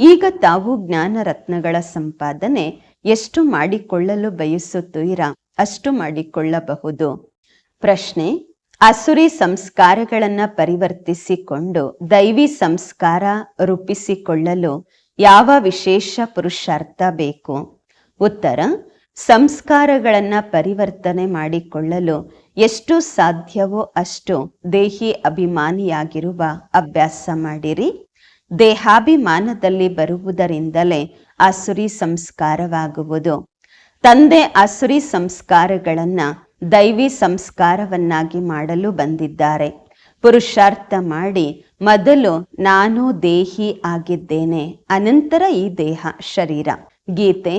ಈಗ ತಾವು ಜ್ಞಾನ ರತ್ನಗಳ ಸಂಪಾದನೆ ಎಷ್ಟು ಮಾಡಿಕೊಳ್ಳಲು ಬಯಸುತ್ತೀರಾ? ಅಷ್ಟು ಮಾಡಿಕೊಳ್ಳಬಹುದು. ಪ್ರಶ್ನೆ, ಅಸುರಿ ಸಂಸ್ಕಾರಗಳನ್ನ ಪರಿವರ್ತಿಸಿಕೊಂಡು ದೈವಿ ಸಂಸ್ಕಾರ ರೂಪಿಸಿಕೊಳ್ಳಲು ಯಾವ ವಿಶೇಷ ಪುರುಷಾರ್ಥ ಬೇಕು? ಉತ್ತರ, ಸಂಸ್ಕಾರಗಳನ್ನ ಪರಿವರ್ತನೆ ಮಾಡಿಕೊಳ್ಳಲು ಎಷ್ಟು ಸಾಧ್ಯವೋ ಅಷ್ಟು ದೇಹಿ ಅಭಿಮಾನಿಯಾಗಿರುವ ಅಭ್ಯಾಸ ಮಾಡಿರಿ. ದೇಹಾಭಿಮಾನದಲ್ಲಿ ಬರುವುದರಿಂದಲೇ ಅಸುರಿ ಸಂಸ್ಕಾರವಾಗುವುದು. ತಂದೆ ಅಸುರಿ ಸಂಸ್ಕಾರಗಳನ್ನ ದೈವಿ ಸಂಸ್ಕಾರವನ್ನಾಗಿ ಮಾಡಲು ಬಂದಿದ್ದಾರೆ. ಪುರುಷಾರ್ಥ ಮಾಡಿ ಮೊದಲು ನಾನು ದೇಹಿ ಆಗಿದ್ದೇನೆ, ಅನಂತರ ಈ ದೇಹ ಶರೀರ. ಗೀತೆ,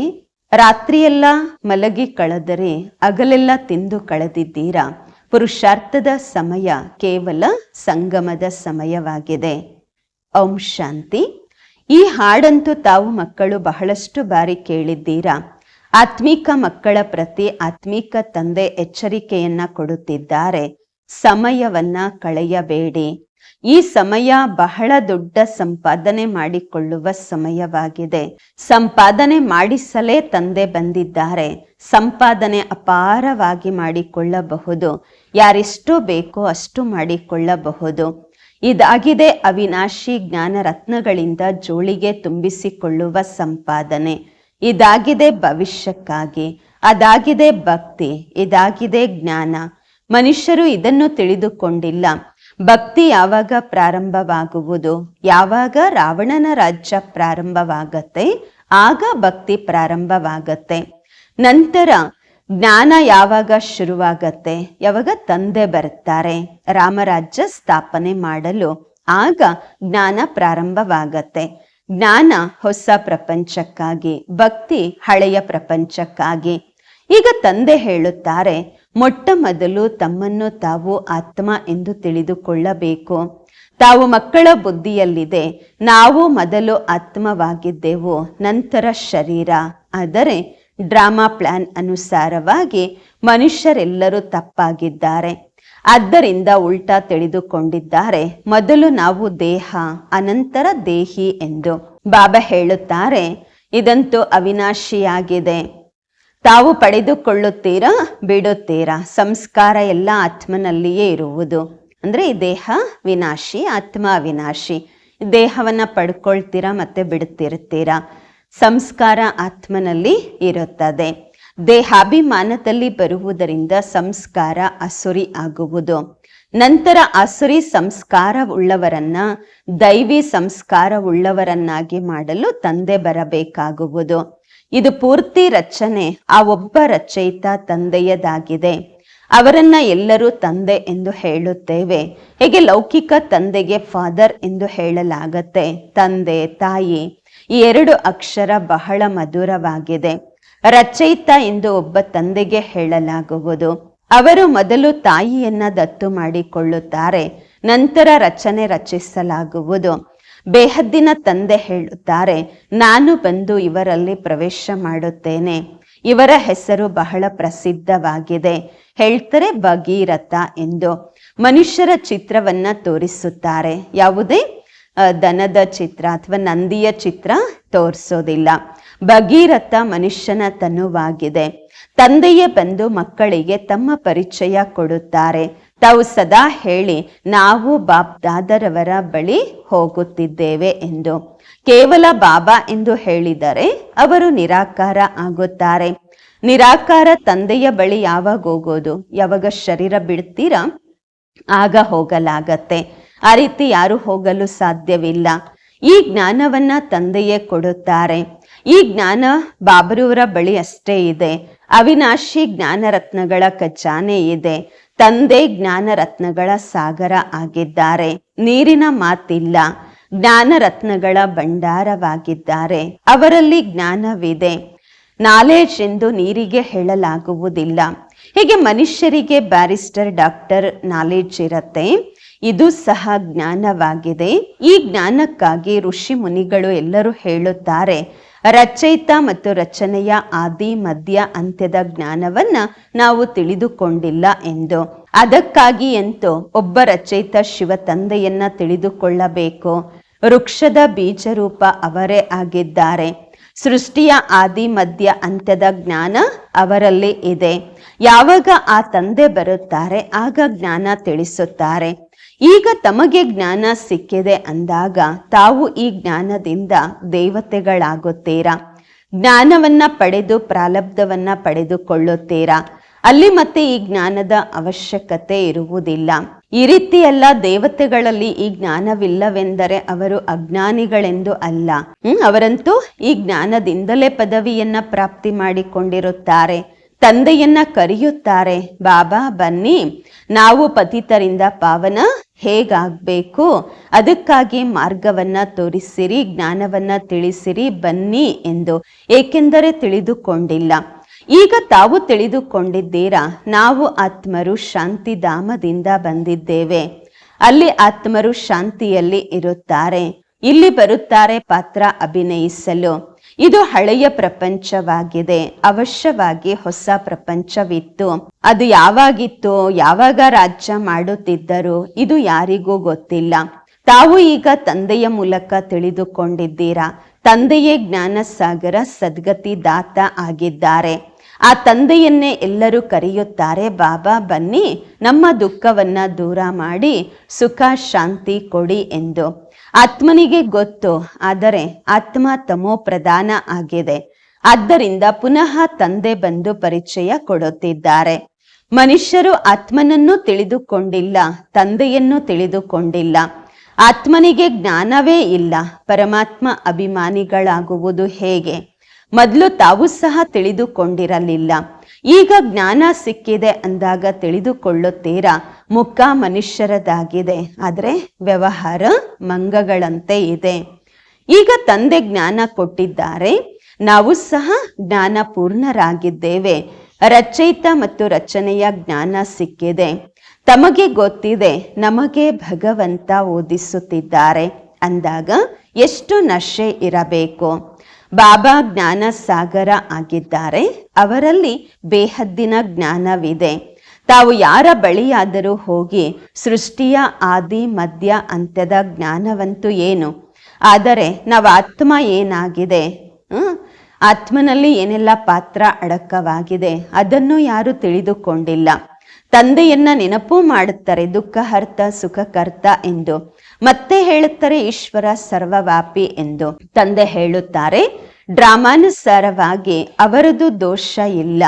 ರಾತ್ರಿಯೆಲ್ಲ ಮಲಗಿ ಕಳೆದರೆ ಅಗಲೆಲ್ಲ ತಿಂದು ಕಳೆದಿದ್ದೀರಾ? ಪುರುಷಾರ್ಥದ ಸಮಯ ಕೇವಲ ಸಂಗಮದ ಸಮಯವಾಗಿದೆ. ಓಂ ಶಾಂತಿ. ಈ ಹಾಡಂತೂ ತಾವು ಮಕ್ಕಳು ಬಹಳಷ್ಟು ಬಾರಿ ಕೇಳಿದ್ದೀರಾ? ಆತ್ಮಿಕ ಮಕ್ಕಳ ಪ್ರತಿ ಆತ್ಮಿಕ ತಂದೆ ಎಚ್ಚರಿಕೆಯನ್ನ ಕೊಡುತ್ತಿದ್ದಾರೆ. ಸಮಯವನ್ನ ಕಳೆಯಬೇಡಿ. ಈ ಸಮಯ ಬಹಳ ದೊಡ್ಡ ಸಂಪಾದನೆ ಮಾಡಿಕೊಳ್ಳುವ ಸಮಯವಾಗಿದೆ. ಸಂಪಾದನೆ ಮಾಡಿಸಲೇ ತಂದೆ ಬಂದಿದ್ದಾರೆ. ಸಂಪಾದನೆ ಅಪಾರವಾಗಿ ಮಾಡಿಕೊಳ್ಳಬಹುದು. ಯಾರೆಷ್ಟು ಬೇಕೋ ಅಷ್ಟು ಮಾಡಿಕೊಳ್ಳಬಹುದು. ಇದಾಗಿದೆ ಅವಿನಾಶಿ ಜ್ಞಾನ ರತ್ನಗಳಿಂದ ಜೋಳಿಗೆ ತುಂಬಿಸಿಕೊಳ್ಳುವ ಸಂಪಾದನೆ. ಇದಾಗಿದೆ ಭವಿಷ್ಯಕ್ಕಾಗಿ, ಅದಾಗಿದೆ ಭಕ್ತಿ, ಇದಾಗಿದೆ ಜ್ಞಾನ. ಮನುಷ್ಯರು ಇದನ್ನು ತಿಳಿದುಕೊಂಡಿಲ್ಲ. ಭಕ್ತಿ ಯಾವಾಗ ಪ್ರಾರಂಭವಾಗುವುದು? ಯಾವಾಗ ರಾವಣನ ರಾಜ್ಯ ಪ್ರಾರಂಭವಾಗತ್ತೆ? ಆಗ ಭಕ್ತಿ ಪ್ರಾರಂಭವಾಗತ್ತೆ. ನಂತರ ಜ್ಞಾನ ಯಾವಾಗ ಶುರುವಾಗತ್ತೆ? ಯಾವಾಗ ತಂದೆ ಬರ್ತಾರೆ ರಾಮರಾಜ್ಯ ಸ್ಥಾಪನೆ ಮಾಡಲು ಆಗ ಜ್ಞಾನ ಪ್ರಾರಂಭವಾಗತ್ತೆ. ಜ್ಞಾನ ಹೊಸ ಪ್ರಪಂಚಕ್ಕಾಗಿ, ಭಕ್ತಿ ಹಳೆಯ ಪ್ರಪಂಚಕ್ಕಾಗಿ. ಈಗ ತಂದೆ ಹೇಳುತ್ತಾರೆ, ಮೊಟ್ಟ ಮೊದಲು ತಮ್ಮನ್ನು ತಾವು ಆತ್ಮ ಎಂದು ತಿಳಿದುಕೊಳ್ಳಬೇಕು. ತಾವು ಮಕ್ಕಳ ಬುದ್ಧಿಯಲ್ಲಿದೆ. ನಾವು ಮೊದಲು ಆತ್ಮವಾಗಿದ್ದೆವು, ನಂತರ ಶರೀರ. ಆದರೆ ಡ್ರಾಮಾ ಪ್ಲಾನ್ ಅನುಸಾರವಾಗಿ ಮನುಷ್ಯರೆಲ್ಲರೂ ತಪ್ಪಾಗಿದ್ದಾರೆ. ಆದ್ದರಿಂದ ಉಲ್ಟಾ ತಿಳಿದುಕೊಂಡಿದ್ದಾರೆ, ಮೊದಲು ನಾವು ದೇಹ, ಅನಂತರ ದೇಹಿ ಎಂದು. ಬಾಬಾ ಹೇಳುತ್ತಾರೆ, ಇದಂತೂ ಅವಿನಾಶಿಯಾಗಿದೆ. ತಾವು ಪಡೆದುಕೊಳ್ಳುತ್ತೀರಾ, ಬಿಡುತ್ತೀರಾ? ಸಂಸ್ಕಾರ ಎಲ್ಲ ಆತ್ಮನಲ್ಲಿಯೇ ಇರುವುದು. ಅಂದ್ರೆ ಈ ದೇಹ ವಿನಾಶಿ, ಆತ್ಮ ವಿನಾಶಿ ದೇಹವನ್ನ ಪಡ್ಕೊಳ್ತೀರಾ ಮತ್ತೆ ಬಿಡುತ್ತಿರುತ್ತೀರಾ? ಸಂಸ್ಕಾರ ಆತ್ಮನಲ್ಲಿ ಇರುತ್ತದೆ. ದೇಹಾಭಿಮಾನದಲ್ಲಿ ಬರುವುದರಿಂದ ಸಂಸ್ಕಾರ ಅಸುರಿ ಆಗುವುದು. ನಂತರ ಅಸುರಿ ಸಂಸ್ಕಾರ ಉಳ್ಳವರನ್ನ ದೈವಿ ಸಂಸ್ಕಾರ ಉಳ್ಳವರನ್ನಾಗಿ ಮಾಡಲು ತಂದೆ ಬರಬೇಕಾಗುವುದು. ಇದು ಪೂರ್ತಿ ರಚನೆ, ಆ ಒಬ್ಬ ರಚಯಿತ ತಂದೆಯದಾಗಿದೆ. ಅವರನ್ನ ಎಲ್ಲರೂ ತಂದೆ ಎಂದು ಹೇಳುತ್ತೇವೆ. ಹೇಗೆ ಲೌಕಿಕ ತಂದೆಗೆ ಫಾದರ್ ಎಂದು ಹೇಳಲಾಗತ್ತೆ? ತಂದೆ, ತಾಯಿ ಈ ಎರಡು ಅಕ್ಷರ ಬಹಳ ಮಧುರವಾಗಿದೆ. ರಚಯಿತ ಎಂದು ಒಬ್ಬ ತಂದೆಗೆ ಹೇಳಲಾಗುವುದು. ಅವರು ಮೊದಲು ತಾಯಿಯನ್ನ ದತ್ತು ಮಾಡಿಕೊಳ್ಳುತ್ತಾರೆ, ನಂತರ ರಚನೆ ರಚಿಸಲಾಗುವುದು. ಬೇಹದ್ದಿನ ತಂದೆ ಹೇಳುತ್ತಾರೆ, ನಾನು ಬಂದು ಇವರಲ್ಲಿ ಪ್ರವೇಶ ಮಾಡುತ್ತೇನೆ. ಇವರ ಹೆಸರು ಬಹಳ ಪ್ರಸಿದ್ಧವಾಗಿದೆ. ಹೇಳ್ತಾರೆ ಭಗೀರಥ ಎಂದು. ಮನುಷ್ಯರ ಚಿತ್ರವನ್ನ ತೋರಿಸುತ್ತಾರೆ. ಯಾವುದೇ ದನದ ಚಿತ್ರ ಅಥವಾ ನಂದಿಯ ಚಿತ್ರ ತೋರಿಸೋದಿಲ್ಲ. ಭಗೀರಥ ಮನುಷ್ಯನ ತನುವಾಗಿದೆ. ತಂದೆಯೇ ಬಂದು ಮಕ್ಕಳಿಗೆ ತಮ್ಮ ಪರಿಚಯ ಕೊಡುತ್ತಾರೆ. ತಾವು ಸದಾ ಹೇಳಿ, ನಾವು ಬಾಬ್ ದಾದರವರ ಬಳಿ ಹೋಗುತ್ತಿದ್ದೇವೆ ಎಂದು. ಕೇವಲ ಬಾಬಾ ಎಂದು ಹೇಳಿದರೆ ಅವರು ನಿರಾಕಾರ ಆಗುತ್ತಾರೆ. ನಿರಾಕಾರ ತಂದೆಯ ಬಳಿ ಯಾವಾಗ ಹೋಗೋದು? ಯಾವಾಗ ಶರೀರ ಬಿಡ್ತೀರಾ? ಆಗ ಹೋಗಲಾಗತ್ತೆ. ಆ ರೀತಿ ಯಾರು ಹೋಗಲು ಸಾಧ್ಯವಿಲ್ಲ. ಈ ಜ್ಞಾನವನ್ನ ತಂದೆಯೇ ಕೊಡುತ್ತಾರೆ. ಈ ಜ್ಞಾನ ಬಾಬರವರ ಬಳಿ ಅಷ್ಟೇ ಇದೆ. ಅವಿನಾಶಿ ಜ್ಞಾನ ರತ್ನಗಳ ಖಜಾನೆ ಇದೆ. ತಂದೆ ಜ್ಞಾನ ರತ್ನಗಳ ಸಾಗರ ಆಗಿದ್ದಾರೆ. ನೀರಿನ ಮಾತಿಲ್ಲ. ಜ್ಞಾನ ರತ್ನಗಳ ಭಂಡಾರವಾಗಿದ್ದಾರೆ. ಅವರಲ್ಲಿ ಜ್ಞಾನವಿದೆ. ನಾಲೆಜ್ ಎಂದು ನೀರಿಗೆ ಹೇಳಲಾಗುವುದಿಲ್ಲ. ಹೀಗೆ ಮನುಷ್ಯರಿಗೆ ಬ್ಯಾರಿಸ್ಟರ್ ಡಾಕ್ಟರ್ ನಾಲೆಜ್ ಇರತ್ತೆ. ಇದು ಸಹ ಜ್ಞಾನವಾಗಿದೆ. ಈ ಜ್ಞಾನಕ್ಕಾಗಿ ಋಷಿ ಮುನಿಗಳು ಎಲ್ಲರೂ ಹೇಳುತ್ತಾರೆ, ರಚಯಿತ ಮತ್ತು ರಚನೆಯ ಆದಿ ಮಧ್ಯ ಅಂತ್ಯದ ಜ್ಞಾನವನ್ನ ನಾವು ತಿಳಿದುಕೊಂಡಿಲ್ಲ ಎಂದು. ಅದಕ್ಕಾಗಿ ಎಂತೂ ಒಬ್ಬ ರಚಯಿತ ಶಿವ ತಂದೆಯನ್ನ ತಿಳಿದುಕೊಳ್ಳಬೇಕು. ವೃಕ್ಷದ ಬೀಜರೂಪ ಅವರೇ ಆಗಿದ್ದಾರೆ. ಸೃಷ್ಟಿಯ ಆದಿ ಮಧ್ಯ ಅಂತ್ಯದ ಜ್ಞಾನ ಅವರಲ್ಲಿ ಇದೆ. ಯಾವಾಗ ಆ ತಂದೆ ಬರುತ್ತಾರೆ, ಆಗ ಜ್ಞಾನ ತಿಳಿಸುತ್ತಾರೆ. ಈಗ ತಮಗೆ ಜ್ಞಾನ ಸಿಕ್ಕಿದೆ ಅಂದಾಗ ತಾವು ಈ ಜ್ಞಾನದಿಂದ ದೇವತೆಗಳಾಗುತ್ತೀರಾ? ಜ್ಞಾನವನ್ನ ಪಡೆದು ಪ್ರಾಲಬ್ಧವನ್ನ ಪಡೆದುಕೊಳ್ಳುತ್ತೀರಾ? ಅಲ್ಲಿ ಮತ್ತೆ ಈ ಜ್ಞಾನದ ಅವಶ್ಯಕತೆ ಇರುವುದಿಲ್ಲ. ಈ ರೀತಿಯೆಲ್ಲ ದೇವತೆಗಳಲ್ಲಿ ಈ ಜ್ಞಾನವಿಲ್ಲವೆಂದರೆ ಅವರು ಅಜ್ಞಾನಿಗಳೆಂದು ಅಲ್ಲ. ಅವರಂತೂ ಈ ಜ್ಞಾನದಿಂದಲೇ ಪದವಿಯನ್ನ ಪ್ರಾಪ್ತಿ ಮಾಡಿಕೊಂಡಿರುತ್ತಾರೆ. ತಂದೆಯನ್ನ ಕರೆಯುತ್ತಾರೆ, ಬಾಬಾ, ಬನ್ನಿ, ನಾವು ಪತಿತರಿಂದ ಪಾವನ ಹೇಗಾಗಬೇಕು? ಅದಕ್ಕಾಗಿ ಮಾರ್ಗವನ್ನ ತೋರಿಸಿರಿ, ಜ್ಞಾನವನ್ನ ತಿಳಿಸಿರಿ, ಬನ್ನಿ ಎಂದು. ಏಕೆಂದರೆ ತಿಳಿದುಕೊಂಡಿಲ್ಲ. ಈಗ ತಾವು ತಿಳಿದುಕೊಂಡಿದ್ದೀರಾ? ನಾವು ಆತ್ಮರು ಶಾಂತಿಧಾಮದಿಂದ ಬಂದಿದ್ದೇವೆ. ಅಲ್ಲಿ ಆತ್ಮರು ಶಾಂತಿಯಲ್ಲಿ ಇರುತ್ತಾರೆ. ಇಲ್ಲಿ ಬರುತ್ತಾರೆ ಪಾತ್ರ ಅಭಿನಯಿಸಲು. ಇದು ಹಳೆಯ ಪ್ರಪಂಚವಾಗಿದೆ. ಅವಶ್ಯವಾಗಿ ಹೊಸ ಪ್ರಪಂಚವಿತ್ತು. ಅದು ಯಾವಾಗಿತ್ತು, ಯಾವಾಗ ರಾಜ್ಯ ಮಾಡುತ್ತಿದ್ದರು, ಇದು ಯಾರಿಗೂ ಗೊತ್ತಿಲ್ಲ. ತಾವು ಈಗ ತಂದೆಯ ಮೂಲಕ ತಿಳಿದುಕೊಂಡಿದ್ದೀರಾ? ತಂದೆಯೇ ಜ್ಞಾನಸಾಗರ ಸದ್ಗತಿ ದಾತ ಆಗಿದ್ದಾರೆ. ಆ ತಂದೆಯನ್ನೇ ಎಲ್ಲರೂ ಕರೆಯುತ್ತಾರೆ, ಬಾಬಾ, ಬನ್ನಿ, ನಮ್ಮ ದುಃಖವನ್ನ ದೂರ ಮಾಡಿ, ಸುಖ, ಶಾಂತಿ ಕೊಡಿ ಎಂದು. ಆತ್ಮನಿಗೆ ಗೊತ್ತು, ಆದರೆ ಆತ್ಮ ತಮೋ ಪ್ರಧಾನ ಆಗಿದೆ. ಆದ್ದರಿಂದ ಪುನಃ ತಂದೆ ಬಂದು ಪರಿಚಯ ಕೊಡುತ್ತಿದ್ದಾರೆ. ಮನುಷ್ಯರು ಆತ್ಮನನ್ನು ತಿಳಿದುಕೊಂಡಿಲ್ಲ, ತಂದೆಯನ್ನು ತಿಳಿದುಕೊಂಡಿಲ್ಲ. ಆತ್ಮನಿಗೆ ಜ್ಞಾನವೇ ಇಲ್ಲ, ಪರಮಾತ್ಮ ಅಭಿಮಾನಿಗಳಾಗುವುದು ಹೇಗೆ? ಮೊದಲು ತಾವು ಸಹ ತಿಳಿದುಕೊಂಡಿರಲಿಲ್ಲ. ಈಗ ಜ್ಞಾನ ಸಿಕ್ಕಿದೆ ಅಂದಾಗ ತಿಳಿದುಕೊಳ್ಳುತ್ತೀರಾ? ಮುಖ ಮನುಷ್ಯರದಾಗಿದೆ. ಆದರೆ ವ್ಯವಹಾರ ಮಂಗಗಳಂತೆ ಇದೆ. ಈಗ ತಂದೆ ಜ್ಞಾನ ಕೊಟ್ಟಿದ್ದಾರೆ. ನಾವು ಸಹ ಜ್ಞಾನ ಪೂರ್ಣರಾಗಿದ್ದೇವೆ ರಚಯಿತ ಮತ್ತು ರಚನೆಯ ಜ್ಞಾನ ಸಿಕ್ಕಿದೆ. ತಮಗೆ ಗೊತ್ತಿದೆ, ನಮಗೆ ಭಗವಂತ ಓದಿಸುತ್ತಿದ್ದಾರೆ. ಅಂದಾಗ ಎಷ್ಟು ನಶೆ ಇರಬೇಕು? ಬಾಬಾ ಜ್ಞಾನ ಸಾಗರ ಆಗಿದ್ದಾರೆ. ಅವರಲ್ಲಿ ಬೇಹದ್ದಿನ ಜ್ಞಾನವಿದೆ. ತಾವು ಯಾರ ಬಳಿಯಾದರೂ ಹೋಗಿ ಸೃಷ್ಟಿಯ ಆದಿ ಮಧ್ಯ ಅಂತ್ಯದ ಜ್ಞಾನವಂತೂ ಏನು? ಆದರೆ ನಾವು ಆತ್ಮ ಏನಾಗಿದೆ? ಆತ್ಮನಲ್ಲಿ ಏನೆಲ್ಲ ಪಾತ್ರ ಅಡಕವಾಗಿದೆ? ಅದನ್ನು ಯಾರು ತಿಳಿದುಕೊಂಡಿಲ್ಲ. ತಂದೆಯನ್ನ ನೆನಪು ಮಾಡುತ್ತಾರೆ ದುಃಖ ಹರ್ತ ಸುಖಕರ್ತ ಎಂದು. ಮತ್ತೆ ಹೇಳುತ್ತಾರೆ ಈಶ್ವರ ಸರ್ವವ್ಯಾಪಿ ಎಂದು. ತಂದೆ ಹೇಳುತ್ತಾರೆ, ಡ್ರಾಮಾನುಸಾರವಾಗಿ ಅವರದು ದೋಷ ಇಲ್ಲ.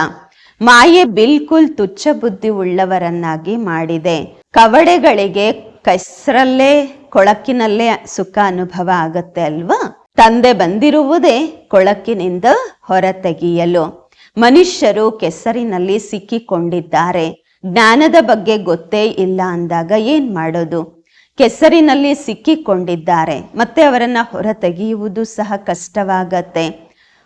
ಮಾಯೆ ಬಿಲ್ಕುಲ್ ತುಚ್ಛ ಬುದ್ಧಿ ಉಳ್ಳವರನ್ನಾಗಿ ಮಾಡಿದೆ. ಕವಡೆಗಳಿಗೆ ಕಸ್ರಲ್ಲೇ, ಕೊಳಕಿನಲ್ಲೇ ಸುಖ ಅನುಭವ ಆಗತ್ತೆ ಅಲ್ವಾ? ತಂದೆ ಬಂದಿರುವುದೇ ಕೊಳಕಿನಿಂದ ಹೊರತೆಗೆಯಲು. ಮನುಷ್ಯರು ಕೆಸರಿನಲ್ಲಿ ಸಿಕ್ಕಿಕೊಂಡಿದ್ದಾರೆ. ಜ್ಞಾನದ ಬಗ್ಗೆ ಗೊತ್ತೇ ಇಲ್ಲ ಅಂದಾಗ ಏನ್ ಮಾಡೋದು? ಕೆಸರಿನಲ್ಲಿ ಸಿಕ್ಕಿಕೊಂಡಿದ್ದಾರೆ. ಮತ್ತೆ ಅವರನ್ನು ಹೊರ ತೆಗೆಯುವುದು ಸಹ ಕಷ್ಟವಾಗತ್ತೆ.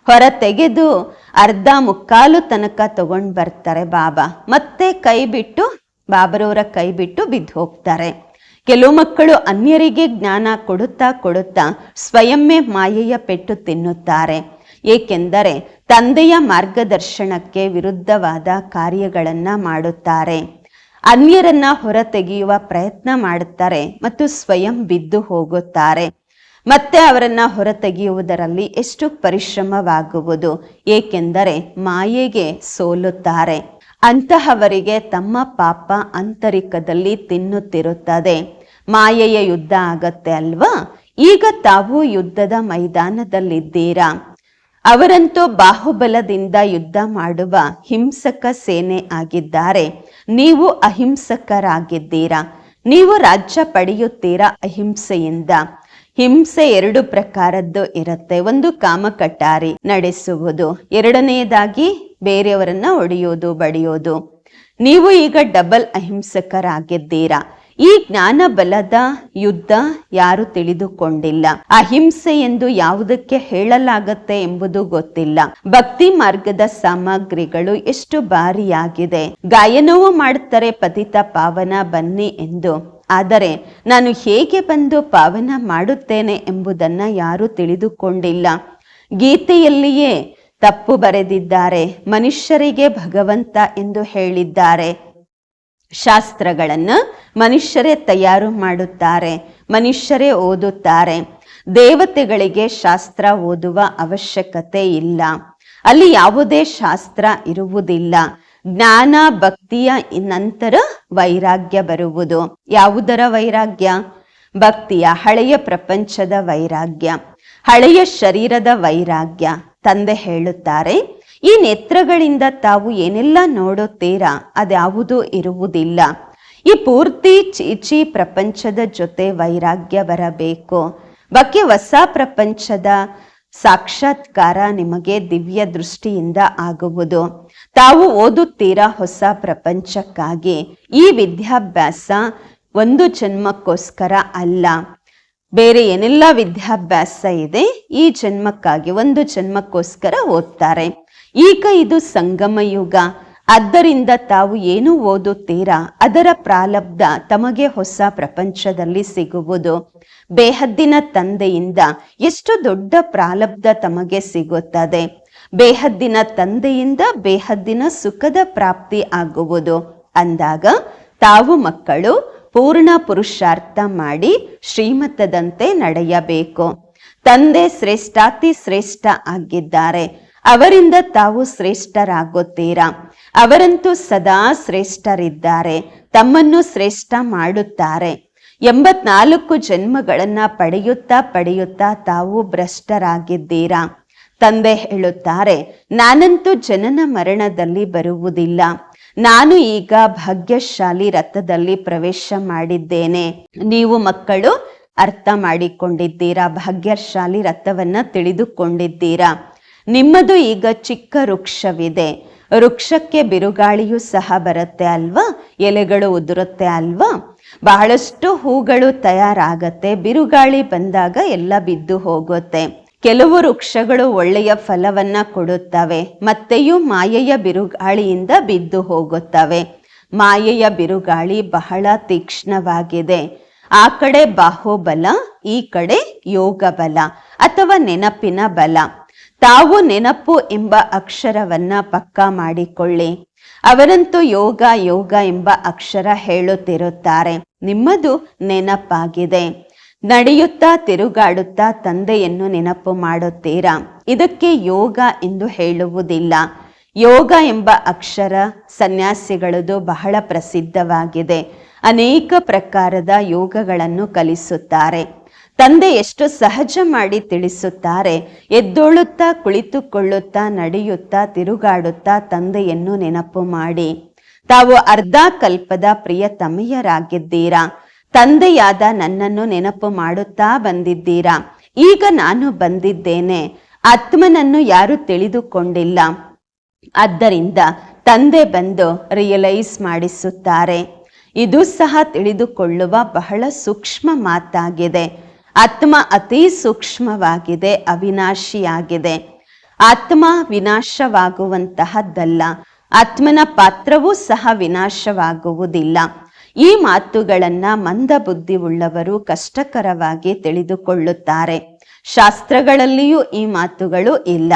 ಹೊರ ತೆಗೆದು ಅರ್ಧ ಮುಕ್ಕಾಲು ತನಕ ತಗೊಂಡ್ ಬರ್ತಾರೆ ಬಾಬಾ. ಮತ್ತೆ ಕೈ ಬಿಟ್ಟು, ಬಾಬರವರ ಕೈ ಬಿಟ್ಟು ಬಿದ್ದು ಹೋಗ್ತಾರೆ. ಕೆಲವು ಮಕ್ಕಳು ಅನ್ಯರಿಗೆ ಜ್ಞಾನ ಕೊಡುತ್ತಾ ಕೊಡುತ್ತಾ ಸ್ವಯಂವೇ ಮಾಯೆಯ ಪೆಟ್ಟು ತಿನ್ನುತ್ತಾರೆ. ಏಕೆಂದರೆ ತಂದೆಯ ಮಾರ್ಗದರ್ಶನಕ್ಕೆ ವಿರುದ್ಧವಾದ ಕಾರ್ಯಗಳನ್ನು ಮಾಡುತ್ತಾರೆ. ಅನ್ಯರನ್ನ ಹೊರತೆಗೆಯುವ ಪ್ರಯತ್ನ ಮಾಡುತ್ತಾರೆ ಮತ್ತು ಸ್ವಯಂ ಬಿದ್ದು ಹೋಗುತ್ತಾರೆ. ಮತ್ತೆ ಅವರನ್ನ ಹೊರತೆಗೆಯುವುದರಲ್ಲಿ ಎಷ್ಟು ಪರಿಶ್ರಮವಾಗುವುದು? ಏಕೆಂದರೆ ಮಾಯೆಗೆ ಸೋಲುತ್ತಾರೆ. ಅಂತಹವರಿಗೆ ತಮ್ಮ ಪಾಪ ಅಂತರಿಕದಲ್ಲಿ ತಿನ್ನುತ್ತಿರುತ್ತದೆ. ಮಾಯೆಯ ಯುದ್ಧ ಆಗತ್ತೆ ಅಲ್ವಾ? ಈಗ ತಾವು ಯುದ್ಧದ ಮೈದಾನದಲ್ಲಿದ್ದೀರಾ? ಅವರಂತೂ ಬಾಹುಬಲದಿಂದ ಯುದ್ಧ ಮಾಡುವ ಹಿಂಸಕ ಸೇನೆ ಆಗಿದ್ದಾರೆ. ನೀವು ಅಹಿಂಸಕರಾಗಿದ್ದೀರಾ? ನೀವು ರಾಜ್ಯ ಪಡೆಯುತ್ತೀರಾ ಅಹಿಂಸೆಯಿಂದ? ಹಿಂಸೆ ಎರಡು ಪ್ರಕಾರದ್ದು ಇರುತ್ತೆ. ಒಂದು ಕಾಮಕಟಾರಿ ನಡೆಸುವುದು ಎರಡನೆಯದಾಗಿ ಬೇರೆಯವರನ್ನ ಹೊಡೆಯೋದು ಬಡಿಯೋದು. ನೀವು ಈಗ ಡಬಲ್ ಅಹಿಂಸಕರಾಗಿದ್ದೀರಾ? ಈ ಜ್ಞಾನ ಬಲದ ಯುದ್ಧ ಯಾರು ತಿಳಿದುಕೊಂಡಿಲ್ಲ. ಅಹಿಂಸೆ ಎಂದು ಯಾವುದಕ್ಕೆ ಹೇಳಲಾಗತ್ತೆ ಎಂಬುದು ಗೊತ್ತಿಲ್ಲ. ಭಕ್ತಿ ಮಾರ್ಗದ ಸಾಮಗ್ರಿಗಳು ಎಷ್ಟು ಬಾರಿಯಾಗಿದೆ ಗಾಯನವೂ ಮಾಡುತ್ತಾರೆ ಪತಿತ ಪಾವನ ಬನ್ನಿ ಎಂದು. ಆದರೆ ನಾನು ಹೇಗೆ ಬಂದು ಪಾವನ ಮಾಡುತ್ತೇನೆ ಎಂಬುದನ್ನ ಯಾರು ತಿಳಿದುಕೊಂಡಿಲ್ಲ. ಗೀತೆಯಲ್ಲಿಯೇ ತಪ್ಪು ಬರೆದಿದ್ದಾರೆ. ಮನುಷ್ಯರಿಗೆ ಭಗವಂತ ಎಂದು ಹೇಳಿದ್ದಾರೆ. ಶಾಸ್ತ್ರಗಳನ್ನ ಮನುಷ್ಯರೇ ತಯಾರು ಮಾಡುತ್ತಾರೆ, ಮನುಷ್ಯರೇ ಓದುತ್ತಾರೆ. ದೇವತೆಗಳಿಗೆ ಶಾಸ್ತ್ರ ಓದುವ ಅವಶ್ಯಕತೆ ಇಲ್ಲ. ಅಲ್ಲಿ ಯಾವುದೇ ಶಾಸ್ತ್ರ ಇರುವುದಿಲ್ಲ. ಜ್ಞಾನ ಭಕ್ತಿಯ ನಂತರ ವೈರಾಗ್ಯ ಬರುವುದು. ಯಾವುದರ ವೈರಾಗ್ಯ? ಭಕ್ತಿಯ ಹಳೆಯ ಪ್ರಪಂಚದ ವೈರಾಗ್ಯ. ಹಳೆಯ ಶರೀರದ ವೈರಾಗ್ಯ. ತಂದೆ ಹೇಳುತ್ತಾರೆ ಈ ನೇತ್ರಗಳಿಂದ ತಾವು ಏನೆಲ್ಲ ನೋಡುತ್ತೀರಾ ಅದ್ಯಾವುದು ಇರುವುದಿಲ್ಲ. ಈ ಪೂರ್ತಿ ಚೀಚಿ ಪ್ರಪಂಚದ ಜೊತೆ ವೈರಾಗ್ಯ ಬರಬೇಕು. ಬಗ್ಗೆ ಹೊಸ ಪ್ರಪಂಚದ ಸಾಕ್ಷಾತ್ಕಾರ ನಿಮಗೆ ದಿವ್ಯ ದೃಷ್ಟಿಯಿಂದ ಆಗುವುದು. ತಾವು ಓದುತ್ತೀರಾ ಹೊಸ ಪ್ರಪಂಚಕ್ಕಾಗಿ. ಈ ವಿದ್ಯಾಭ್ಯಾಸ ಒಂದು ಜನ್ಮಕ್ಕೋಸ್ಕರ ಅಲ್ಲ. ಬೇರೆ ಏನೆಲ್ಲ ವಿದ್ಯಾಭ್ಯಾಸ ಇದೆ? ಈ ಜನ್ಮಕ್ಕಾಗಿ ಒಂದು ಜನ್ಮಕ್ಕೋಸ್ಕರ ಓದ್ತಾರೆ. ಈಗ ಇದು ಸಂಗಮ ಯುಗ. ಆದ್ದರಿಂದ ತಾವು ಏನು ಓದುತ್ತೀರಾ? ಅದರ ಪ್ರಾಲಬ್ಧ ತಮಗೆ ಹೊಸ ಪ್ರಪಂಚದಲ್ಲಿ ಸಿಗುವುದು. ಬೇಹದ್ದಿನ ತಂದೆಯಿಂದ ಎಷ್ಟು ದೊಡ್ಡ ಪ್ರಾಲಬ್ಧ ತಮಗೆ ಸಿಗುತ್ತದೆ? ಬೇಹದ್ದಿನ ತಂದೆಯಿಂದ ಬೇಹದ್ದಿನ ಸುಖದ ಪ್ರಾಪ್ತಿ ಆಗುವುದು. ಅಂದಾಗ ತಾವು ಮಕ್ಕಳು ಪೂರ್ಣ ಪುರುಷಾರ್ಥ ಮಾಡಿ ಶ್ರೀಮತದಂತೆ ನಡೆಯಬೇಕು. ತಂದೆ ಶ್ರೇಷ್ಠಾತಿ ಶ್ರೇಷ್ಠ ಆಗಿದ್ದಾರೆ. ಅವರಿಂದ ತಾವು ಶ್ರೇಷ್ಠರಾಗುತ್ತೀರಾ? ಅವರಂತೂ ಸದಾ ಶ್ರೇಷ್ಠರಿದ್ದಾರೆ, ತಮ್ಮನ್ನು ಶ್ರೇಷ್ಠ ಮಾಡುತ್ತಾರೆ. ಎಂಬತ್ನಾಲ್ಕು ಜನ್ಮಗಳನ್ನ ಪಡೆಯುತ್ತಾ ಪಡೆಯುತ್ತಾ ತಾವು ಭ್ರಷ್ಟರಾಗಿದ್ದೀರಾ? ತಂದೆ ಹೇಳುತ್ತಾರೆ, ನಾನಂತೂ ಜನನ ಮರಣದಲ್ಲಿ ಬರುವುದಿಲ್ಲ. ನಾನು ಈಗ ಭಾಗ್ಯಶಾಲಿ ರಥದಲ್ಲಿ ಪ್ರವೇಶ ಮಾಡಿದ್ದೇನೆ. ನೀವು ಮಕ್ಕಳು ಅರ್ಥ ಮಾಡಿಕೊಂಡಿದ್ದೀರಾ? ಭಾಗ್ಯಶಾಲಿ ರಥವನ್ನ ತಿಳಿದುಕೊಂಡಿದ್ದೀರಾ? ನಿಮ್ಮದು ಈಗ ಚಿಕ್ಕ ವೃಕ್ಷವಿದೆ. ವೃಕ್ಷಕ್ಕೆ ಬಿರುಗಾಳಿಯೂ ಸಹ ಬರುತ್ತೆ ಅಲ್ವಾ? ಎಲೆಗಳು ಉದುರುತ್ತೆ ಅಲ್ವಾ? ಬಹಳಷ್ಟು ಹೂಗಳು ತಯಾರಾಗತ್ತೆ. ಬಿರುಗಾಳಿ ಬಂದಾಗ ಎಲ್ಲ ಬಿದ್ದು ಹೋಗುತ್ತೆ. ಕೆಲವು ವೃಕ್ಷಗಳು ಒಳ್ಳೆಯ ಫಲವನ್ನ ಕೊಡುತ್ತವೆ. ಮತ್ತೆಯೂ ಮಾಯೆಯ ಬಿರುಗಾಳಿಯಿಂದ ಬಿದ್ದು ಹೋಗುತ್ತವೆ. ಮಾಯೆಯ ಬಿರುಗಾಳಿ ಬಹಳ ತೀಕ್ಷ್ಣವಾಗಿದೆ. ಆ ಕಡೆ ಬಾಹುಬಲ, ಈ ಕಡೆ ಯೋಗ ಬಲ ಅಥವಾ ನೆನಪಿನ ಬಲ. ತಾವು ನೆನಪು ಎಂಬ ಅಕ್ಷರವನ್ನ ಪಕ್ಕಾ ಮಾಡಿಕೊಳ್ಳಿ. ಅವರಂತೂ ಯೋಗ ಯೋಗ ಎಂಬ ಅಕ್ಷರ ಹೇಳುತ್ತಿರುತ್ತಾರೆ. ನಿಮ್ಮದು ನೆನಪಾಗಿದೆ. ನಡೆಯುತ್ತಾ, ತಿರುಗಾಡುತ್ತಾ ತಂದೆಯನ್ನು ನೆನಪು ಮಾಡುತ್ತೀರಾ? ಇದಕ್ಕೆ ಯೋಗ ಎಂದು ಹೇಳುವುದಿಲ್ಲ. ಯೋಗ ಎಂಬ ಅಕ್ಷರ ಸನ್ಯಾಸಿಗಳದು ಬಹಳ ಪ್ರಸಿದ್ಧವಾಗಿದೆ. ಅನೇಕ ಪ್ರಕಾರದ ಯೋಗಗಳನ್ನು ಕಲಿಸುತ್ತಾರೆ. ತಂದೆ ಎಷ್ಟು ಸಹಜ ಮಾಡಿ ತಿಳಿಸುತ್ತಾರೆ, ಎದ್ದೊಳುತ್ತಾ ಕುಳಿತುಕೊಳ್ಳುತ್ತಾ ನಡೆಯುತ್ತಾ ತಿರುಗಾಡುತ್ತಾ ತಂದೆಯನ್ನು ನೆನಪು ಮಾಡಿ. ತಾವು ಅರ್ಧ ಕಲ್ಪದ ಪ್ರಿಯತಮೆಯರಾಗಿದ್ದೀರಾ ತಂದೆಯಾದ ನನ್ನನ್ನು ನೆನಪು ಮಾಡುತ್ತಾ ಬಂದಿದ್ದೀರಾ, ಈಗ ನಾನು ಬಂದಿದ್ದೇನೆ, ಆತ್ಮನನ್ನು ಯಾರು ತಿಳಿದುಕೊಂಡಿಲ್ಲ. ಆದ್ದರಿಂದ ತಂದೆ ಬಂದು ರಿಯಲೈಸ್ ಮಾಡಿಸುತ್ತಾರೆ. ಇದು ಸಹ ತಿಳಿದುಕೊಳ್ಳುವ ಬಹಳ ಸೂಕ್ಷ್ಮ ಮಾತಾಗಿದೆ. ಆತ್ಮ ಅತಿ ಸೂಕ್ಷ್ಮವಾಗಿದೆ, ಅವಿನಾಶಿಯಾಗಿದೆ. ಆತ್ಮ ವಿನಾಶವಾಗುವಂತಹದ್ದಲ್ಲ. ಆತ್ಮನ ಪಾತ್ರವೂ ಸಹ ವಿನಾಶವಾಗುವುದಿಲ್ಲ. ಈ ಮಾತುಗಳನ್ನ ಮಂದ ಬುದ್ಧಿ ಉಳ್ಳವರು ಕಷ್ಟಕರವಾಗಿ ತಿಳಿದುಕೊಳ್ಳುತ್ತಾರೆ. ಶಾಸ್ತ್ರಗಳಲ್ಲಿಯೂ ಈ ಮಾತುಗಳು ಇಲ್ಲ.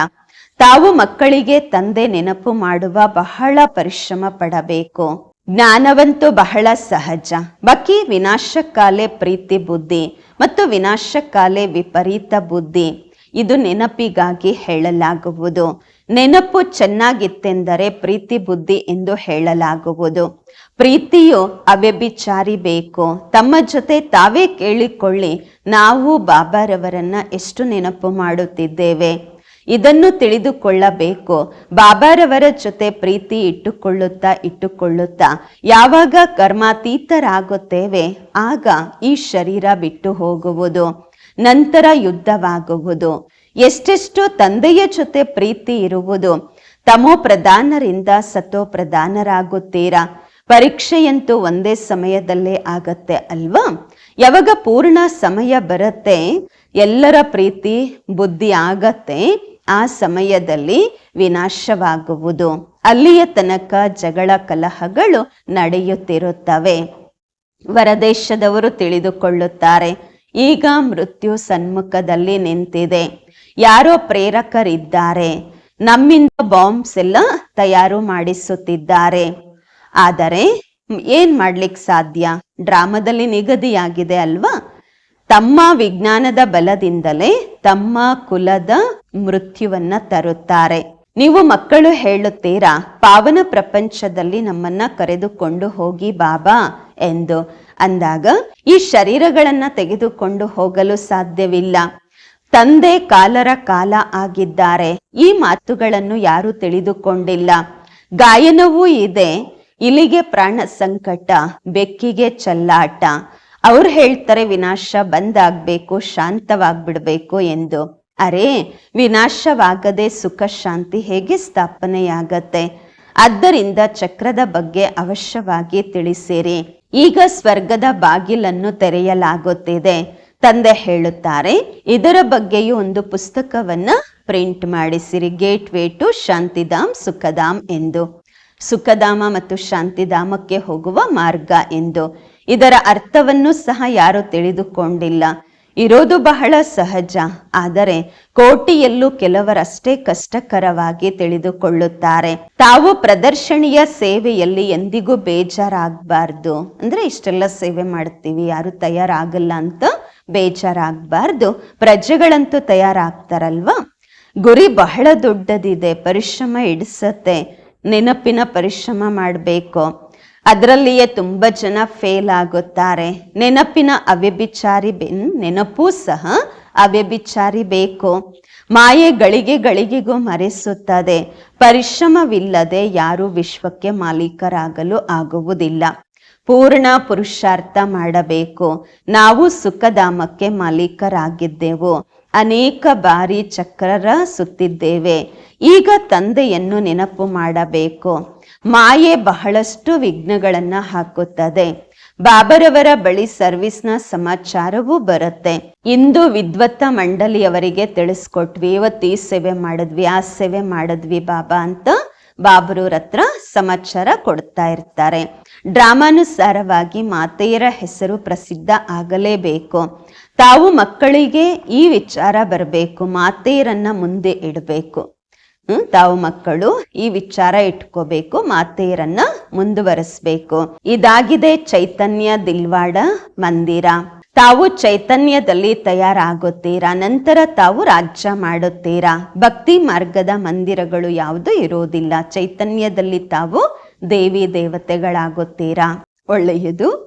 ತಾವು ಮಕ್ಕಳಿಗೆ ತಂದೆ ನೆನಪು ಮಾಡುವ ಬಹಳ ಪರಿಶ್ರಮ ಪಡಬೇಕು. ಜ್ಞಾನವಂತೂ ಬಹಳ ಸಹಜ. ಬಕಿ ವಿನಾಶಕಾಲೆ ಪ್ರೀತಿ ಬುದ್ಧಿ. ಮತ್ತು ವಿನಾಶಕಾಲೆ ವಿಪರೀತ ಬುದ್ಧಿ. ಇದು ನೆನಪಿಗಾಗಿ ಹೇಳಲಾಗುವುದು. ನೆನಪು ಚೆನ್ನಾಗಿತ್ತೆಂದರೆ ಪ್ರೀತಿ ಬುದ್ಧಿ ಎಂದು ಹೇಳಲಾಗುವುದು. ಪ್ರೀತಿಯು ಅವ್ಯಭಿಚಾರಿ ಬೇಕು. ತಮ್ಮ ಜೊತೆ ತಾವೇ ಕೇಳಿಕೊಳ್ಳಿ. ನಾವು ಬಾಬಾರವರನ್ನ ಎಷ್ಟು ನೆನಪು ಮಾಡುತ್ತಿದ್ದೇವೆ. ಇದನ್ನು ತಿಳಿದುಕೊಳ್ಳಬೇಕು. ಬಾಬಾರವರ ಜೊತೆ ಪ್ರೀತಿ ಇಟ್ಟುಕೊಳ್ಳುತ್ತಾ ಇಟ್ಟುಕೊಳ್ಳುತ್ತಾ, ಯಾವಾಗ ಕರ್ಮಾತೀತರಾಗುತ್ತೇವೆ, ಆಗ ಈ ಶರೀರ ಬಿಟ್ಟು ಹೋಗುವುದು, ನಂತರ ಯುದ್ಧವಾಗುವುದು. ಎಷ್ಟೆಷ್ಟು ತಂದೆಯ ಜೊತೆ ಪ್ರೀತಿ ಇರುವುದು. ತಮೋ ಪ್ರಧಾನರಿಂದ ಸತೋ ಪ್ರಧಾನರಾಗುತ್ತೀರಾ? ಪರೀಕ್ಷೆಯಂತೂ ಒಂದೇ ಸಮಯದಲ್ಲೇ ಆಗತ್ತೆ ಅಲ್ವಾ? ಯಾವಾಗ ಪೂರ್ಣ ಸಮಯ ಬರುತ್ತೆ, ಎಲ್ಲರ ಪ್ರೀತಿ, ಬುದ್ಧಿ ಆಗತ್ತೆ ಆ ಸಮಯದಲ್ಲಿ ವಿನಾಶವಾಗುವುದು. ಅಲ್ಲಿಯ ತನಕ ಜಗಳ ಕಲಹಗಳು ನಡೆಯುತ್ತಿರುತ್ತವೆ. ವರದೇಶದವರು ತಿಳಿದುಕೊಳ್ಳುತ್ತಾರೆ, ಈಗ ಮೃತ್ಯು ಸನ್ಮುಖದಲ್ಲಿ ನಿಂತಿದೆ. ಯಾರೋ ಪ್ರೇರಕರಿದ್ದಾರೆ. ನಮ್ಮಿಂದ ಬಾಂಬ್ಸ್ ಎಲ್ಲ ತಯಾರು ಮಾಡಿಸುತ್ತಿದ್ದಾರೆ. ಆದರೆ ಏನ್ ಮಾಡ್ಲಿಕ್ಕೆ ಸಾಧ್ಯ? ಡ್ರಾಮಾದಲ್ಲಿ ನಿಗದಿಯಾಗಿದೆ ಅಲ್ವಾ? ತಮ್ಮ ವಿಜ್ಞಾನದ ಬಲದಿಂದಲೇ ತಮ್ಮ ಕುಲದ ಮೃತ್ಯುವನ್ನ ತರುತ್ತಾರೆ. ನೀವು ಮಕ್ಕಳು ಹೇಳುತ್ತೀರಾ, ಪಾವನ ಪ್ರಪಂಚದಲ್ಲಿ ನಮ್ಮನ್ನ ಕರೆದುಕೊಂಡು ಹೋಗಿ ಬಾಬಾ ಎಂದು. ಅಂದಾಗ, ಈ ಶರೀರಗಳನ್ನ ತೆಗೆದುಕೊಂಡು ಹೋಗಲು ಸಾಧ್ಯವಿಲ್ಲ. ತಂದೆ ಕಾಲರ ಕಾಲ ಆಗಿದ್ದಾರೆ. ಈ ಮಾತುಗಳನ್ನು ಯಾರು ತಿಳಿದುಕೊಂಡಿಲ್ಲ. ಗಾಯನವೂ ಇದೆ. ಇಲಿಗೆ ಪ್ರಾಣ ಸಂಕಟ, ಬೆಕ್ಕಿಗೆ ಚಲ್ಲಾಟ. ಅವ್ರು ಹೇಳ್ತಾರೆ, ವಿನಾಶ ಬಂದಾಗ್ಬೇಕು, ಶಾಂತವಾಗ್ಬಿಡ್ಬೇಕು ಎಂದು. ಅರೆ, ವಿನಾಶವಾಗದೆ ಸುಖ ಶಾಂತಿ ಹೇಗೆ ಸ್ಥಾಪನೆಯಾಗತ್ತೆ? ಆದ್ದರಿಂದ ಚಕ್ರದ ಬಗ್ಗೆ ಅವಶ್ಯವಾಗಿ ತಿಳಿಸಿರಿ. ಈಗ ಸ್ವರ್ಗದ ಬಾಗಿಲನ್ನು ತೆರೆಯಲಾಗುತ್ತಿದೆ. ತಂದೆ ಹೇಳುತ್ತಾರೆ, ಇದರ ಬಗ್ಗೆಯೂ ಒಂದು ಪುಸ್ತಕವನ್ನ ಪ್ರಿಂಟ್ ಮಾಡಿಸಿರಿ. Gateway to Shantidham, Sukhdham ಎಂದು. ಸುಖಧಾಮ ಮತ್ತು ಶಾಂತಿಧಾಮಕ್ಕೆ ಹೋಗುವ ಮಾರ್ಗ ಎಂದು. ಇದರ ಅರ್ಥವನ್ನು ಸಹ ಯಾರು ತಿಳಿದುಕೊಂಡಿಲ್ಲ. ಇರೋದು ಬಹಳ ಸಹಜ. ಆದರೆ ಕೋಟಿಯಲ್ಲೂ ಕೆಲವರಷ್ಟೇ ಕಷ್ಟಕರವಾಗಿ ತಿಳಿದುಕೊಳ್ಳುತ್ತಾರೆ. ತಾವು ಪ್ರದರ್ಶನೀಯ ಸೇವೆಯಲ್ಲಿ ಎಂದಿಗೂ ಬೇಜಾರಾಗಬಾರ್ದು. ಅಂದ್ರೆ ಇಷ್ಟೆಲ್ಲ ಸೇವೆ ಮಾಡ್ತೀವಿ, ಯಾರು ತಯಾರಾಗಲ್ಲ ಅಂತ ಬೇಜಾರಾಗಬಾರ್ದು. ಪ್ರಜೆಗಳಂತೂ ತಯಾರಾಗ್ತಾರಲ್ವಾ? ಗುರಿ ಬಹಳ ದೊಡ್ಡದಿದೆ, ಪರಿಶ್ರಮ ಇಡಿಸತ್ತೆ, ನೆನಪಿನ ಪರಿಶ್ರಮ ಮಾಡಬೇಕು. ಅದರಲ್ಲಿಯೇ ತುಂಬ ಜನ ಫೇಲ್ ಆಗುತ್ತಾರೆ. ನೆನಪಿನ ಅವ್ಯಭಿಚಾರಿ ಬೆನ್ ನೆನಪೂ ಸಹ ಅವ್ಯಭಿಚಾರಿ ಬೇಕು. ಮಾಯೆ ಗಳಿಗೆ ಗಳಿಗೆಗೂ ಮರೆಸುತ್ತದೆ. ಪರಿಶ್ರಮವಿಲ್ಲದೆ ಯಾರು ವಿಶ್ವಕ್ಕೆ ಮಾಲೀಕರಾಗಲು ಆಗುವುದಿಲ್ಲ. ಪೂರ್ಣ ಪುರುಷಾರ್ಥ ಮಾಡಬೇಕು. ನಾವು ಸುಖಧಾಮಕ್ಕೆ ಮಾಲೀಕರಾಗಿದ್ದೆವು. ಅನೇಕ ಬಾರಿ ಚಕ್ರರ ಸುತ್ತಿದ್ದೇವೆ. ಈಗ ತಂದೆಯನ್ನು ನೆನಪು ಮಾಡಬೇಕು. ಮಾಯೆ ಬಹಳಷ್ಟು ವಿಘ್ನಗಳನ್ನು ಹಾಕುತ್ತದೆ. ಬಾಬರವರ ಬಳಿ ಸರ್ವಿಸ್ನ ಸಮಾಚಾರವೂ ಬರುತ್ತೆ. ಇಂದು ವಿದ್ವತ್ತ ಮಂಡಳಿಯವರಿಗೆ ತಿಳಿಸ್ಕೊಟ್ವಿ, ಇವತ್ತು ಈ ಸೇವೆ ಮಾಡಿದ್ವಿ, ಆ ಸೇವೆ ಮಾಡಿದ್ವಿ ಬಾಬಾ ಅಂತ ಬಾಬರವ್ರ ಹತ್ರ ಸಮಾಚಾರ ಕೊಡ್ತಾ ಇರ್ತಾರೆ. ಡ್ರಾಮಾನುಸಾರವಾಗಿ ಮಾತೆಯರ ಹೆಸರು ಪ್ರಸಿದ್ಧ ಆಗಲೇಬೇಕು. ತಾವು ಮಕ್ಕಳಿಗೆ ಈ ವಿಚಾರ ಬರಬೇಕು, ಮಾತೆಯರನ್ನ ಮುಂದೆ ಇಡಬೇಕು. ಹ್ಮ್, ತಾವು ಮಕ್ಕಳು ಈ ವಿಚಾರ ಇಟ್ಕೋಬೇಕು, ಮಾತೆಯರನ್ನ ಮುಂದುವರಿಸ್ಬೇಕು. ಇದಾಗಿದೆ ಚೈತನ್ಯ ದಿಲ್ವಾಡ ಮಂದಿರ. ತಾವು ಚೈತನ್ಯದಲ್ಲಿ ತಯಾರಾಗುತ್ತೀರಾ? ನಂತರ ತಾವು ರಾಜ್ಯ ಮಾಡುತ್ತೀರಾ? ಭಕ್ತಿ ಮಾರ್ಗದ ಮಂದಿರಗಳು ಯಾವುದು ಇರೋದಿಲ್ಲ ಚೈತನ್ಯದಲ್ಲಿ ತಾವು ದೇವಿ ದೇವತೆಗಳಾಗುತ್ತೀರಾ? ಒಳ್ಳೆಯದು.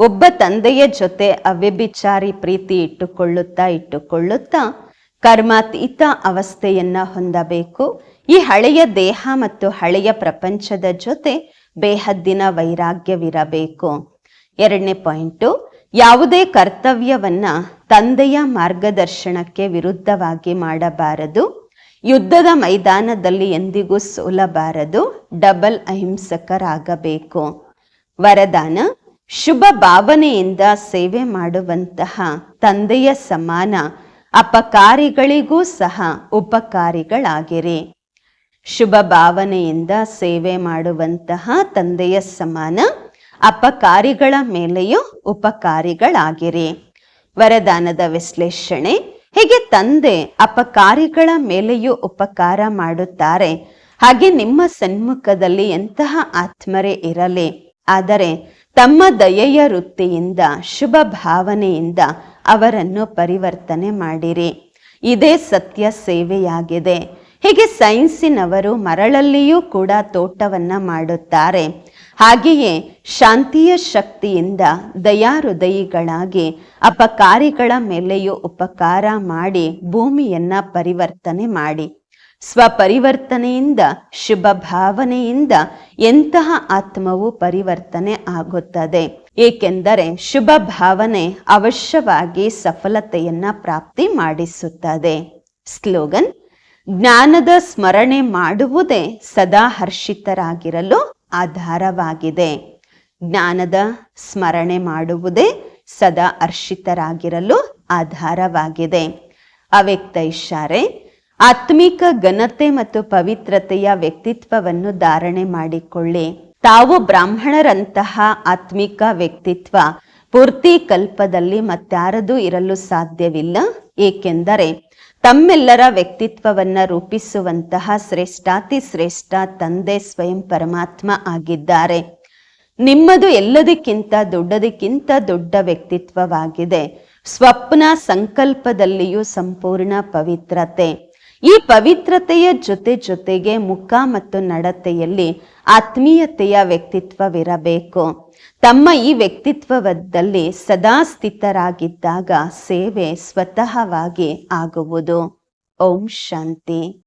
ಒಬ್ಬ ತಂದೆಯ ಜೊತೆ ಅವ್ಯಭಿಚಾರಿ ಪ್ರೀತಿ ಇಟ್ಟುಕೊಳ್ಳುತ್ತಾ ಇಟ್ಟುಕೊಳ್ಳುತ್ತಾ ಕರ್ಮಾತೀತ ಅವಸ್ಥೆಯನ್ನ ಹೊಂದಬೇಕು. ಈ ಹಳೆಯ ದೇಹ ಮತ್ತು ಹಳೆಯ ಪ್ರಪಂಚದ ಜೊತೆ ಬೇಹದ್ದಿನ ವೈರಾಗ್ಯವಿರಬೇಕು. ಎರಡನೇ ಪಾಯಿಂಟು, ಯಾವುದೇ ಕರ್ತವ್ಯವನ್ನ ತಂದೆಯ ಮಾರ್ಗದರ್ಶನಕ್ಕೆ ವಿರುದ್ಧವಾಗಿ ಮಾಡಬಾರದು. ಯುದ್ಧದ ಮೈದಾನದಲ್ಲಿ ಎಂದಿಗೂ ಸೋಲಬಾರದು. ಡಬಲ್ ಅಹಿಂಸಕರಾಗಬೇಕು. ವರದಾನ ಶುಭ ಭಾವನೆಯಿಂದ ಸೇವೆ ಮಾಡುವಂತಹ ತಂದೆಯ ಸಮಾನ ಅಪಕಾರಿಗಳಿಗೂ ಸಹ ಉಪಕಾರಿಗಳಾಗಿರಿ. ಶುಭ ಭಾವನೆಯಿಂದ ಸೇವೆ ಮಾಡುವಂತಹ ತಂದೆಯ ಸಮಾನ ಅಪಕಾರಿಗಳ ಮೇಲೆಯೂ ಉಪಕಾರಿಗಳಾಗಿರಿ. ವರದಾನದ ವಿಶ್ಲೇಷಣೆ, ಹೀಗೆ ತಂದೆ ಅಪಕಾರಿಗಳ ಮೇಲೆಯೂ ಉಪಕಾರ ಮಾಡುತ್ತಾರೆ. ಹಾಗೆ ನಿಮ್ಮ ಸನ್ಮುಖದಲ್ಲಿ ಎಂತಹ ಆತ್ಮರೇ ಇರಲಿ. ಆದರೆ ತಮ್ಮ ದಯೆಯ ವೃತ್ತಿಯಿಂದ, ಶುಭ ಭಾವನೆಯಿಂದ ಅವರನ್ನು ಪರಿವರ್ತನೆ ಮಾಡಿರಿ. ಇದೇ ಸತ್ಯ ಸೇವೆಯಾಗಿದೆ. ಹೀಗೆ ಸೈನ್ಸಿನವರು ಮರಳಲ್ಲಿಯೂ ಕೂಡ ತೋಟವನ್ನ ಮಾಡುತ್ತಾರೆ. ಹಾಗೆಯೇ ಶಾಂತಿಯ ಶಕ್ತಿಯಿಂದ ದಯಾಹೃದಯಿಗಳಾಗಿ ಅಪಕಾರಿಗಳ ಮೇಲೆಯೂ ಉಪಕಾರ ಮಾಡಿ ಭೂಮಿಯನ್ನ ಪರಿವರ್ತನೆ ಮಾಡಿ. ಸ್ವಪರಿವರ್ತನೆಯಿಂದ ಶುಭ ಭಾವನೆಯಿಂದ ಎಂತಹ ಆತ್ಮವು ಪರಿವರ್ತನೆ ಆಗುತ್ತದೆ. ಏಕೆಂದರೆ ಶುಭ ಭಾವನೆ ಅವಶ್ಯವಾಗಿ ಸಫಲತೆಯನ್ನ ಪ್ರಾಪ್ತಿ ಮಾಡಿಸುತ್ತದೆ. ಸ್ಲೋಗನ್, ಜ್ಞಾನದ ಸ್ಮರಣೆ ಮಾಡುವುದೇ ಸದಾ ಹರ್ಷಿತರಾಗಿರಲು ಆಧಾರವಾಗಿದೆ. ಜ್ಞಾನದ ಸ್ಮರಣೆ ಮಾಡುವುದೇ ಸದಾ ಹರ್ಷಿತರಾಗಿರಲು ಆಧಾರವಾಗಿದೆ. ಅವ್ಯಕ್ತ ಇಶಾರೆ ಆತ್ಮಿಕ ಘನತೆ ಮತ್ತು ಪವಿತ್ರತೆಯ ವ್ಯಕ್ತಿತ್ವವನ್ನು ಧಾರಣೆ ಮಾಡಿಕೊಳ್ಳಿ. ತಾವು ಬ್ರಾಹ್ಮಣರಂತಹ ಆತ್ಮಿಕ ವ್ಯಕ್ತಿತ್ವ ಪೂರ್ತಿ ಕಲ್ಪದಲ್ಲಿ ಮತ್ತಾರದೂ ಇರಲು ಸಾಧ್ಯವಿಲ್ಲ. ಏಕೆಂದರೆ ತಮ್ಮೆಲ್ಲರ ವ್ಯಕ್ತಿತ್ವವನ್ನ ರೂಪಿಸುವಂತಹ ಶ್ರೇಷ್ಠಾತಿ ಶ್ರೇಷ್ಠ ತಂದೆ ಸ್ವಯಂ ಪರಮಾತ್ಮ ಆಗಿದ್ದಾರೆ. ನಿಮ್ಮದು ಎಲ್ಲದಕ್ಕಿಂತ ದೊಡ್ಡದಕ್ಕಿಂತ ದೊಡ್ಡ ವ್ಯಕ್ತಿತ್ವವಾಗಿದೆ. ಸ್ವಪ್ನ ಸಂಕಲ್ಪದಲ್ಲಿಯೂ ಸಂಪೂರ್ಣ ಪವಿತ್ರತೆ. ಈ ಪವಿತ್ರತೆಯ ಜೊತೆ ಜೊತೆಗೆ ಮುಖ ಮತ್ತು ನಡತೆಯಲ್ಲಿ ಆತ್ಮೀಯತೆಯ ವ್ಯಕ್ತಿತ್ವವಿರಬೇಕು. ತಮ್ಮ ಈ ವ್ಯಕ್ತಿತ್ವದಲ್ಲಿ ಸದಾ ಸ್ಥಿತರಾಗಿದ್ದಾಗ ಸೇವೆ ಸ್ವತಃವಾಗಿ ಆಗುವುದು. ಓಂ ಶಾಂತಿ.